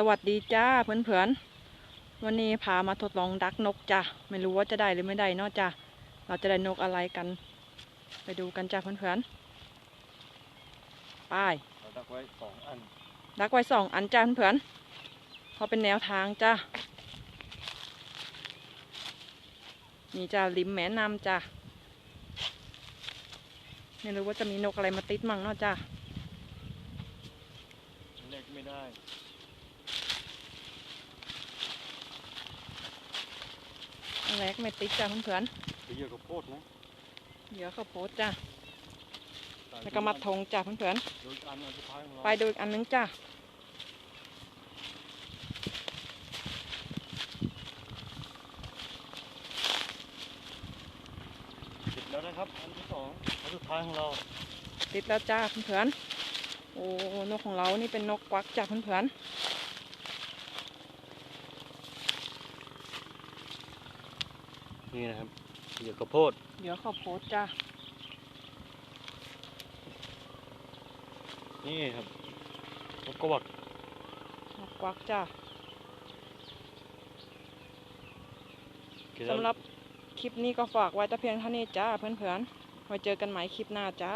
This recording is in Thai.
สวัสดีจ้าเพื่อนๆ วันนี้พามาทดลองดักนกจ้ะไม่รู้ว่าจะได้หรือไม่ได้เนอะจ้ะเราจะได้นกอะไรกัน ไปดูกันจ้าเพื่อนๆไปเราดักไว้สองอันดักไว้สองอันจ้าเพื่อนๆพอเป็นแนวทางจ้านี่จ้าริมแม่น้ำจ้าไม่รู้ว่าจะมีนกอะไรมาติดมั่งเนาะจ้าเล็กไม่ได้ อัน แรกไม่ติดจ้าเพื่อนไปเยอะกับโพดนะๆเดี๋ยวเขาโพสต์จ้าแล้วก็มัดธงจ้าเพื่อนๆโดยอันอันสุดท้ายของเราไปดูอีกอันนึงจ้าเสร็จแล้วนะครับอันที่สองอันสุดท้ายของเรา ติดแล้วจ้าเพื่อนๆโอ้นกของเรานี่เป็นนกกวักจ้าเพื่อน นี่นะครับเหยื่อข้าวโพดๆเดี๋ยวเขาโพสต์จ้านี่ครับนกกวักนกกวักจ้ากินแล้วสำหรับคลิปนี้ก็ฝากไว้แต่เพียงเท่านี้จ้าเพื่อนๆไว้เจอกันใหม่คลิปหน้าจ้า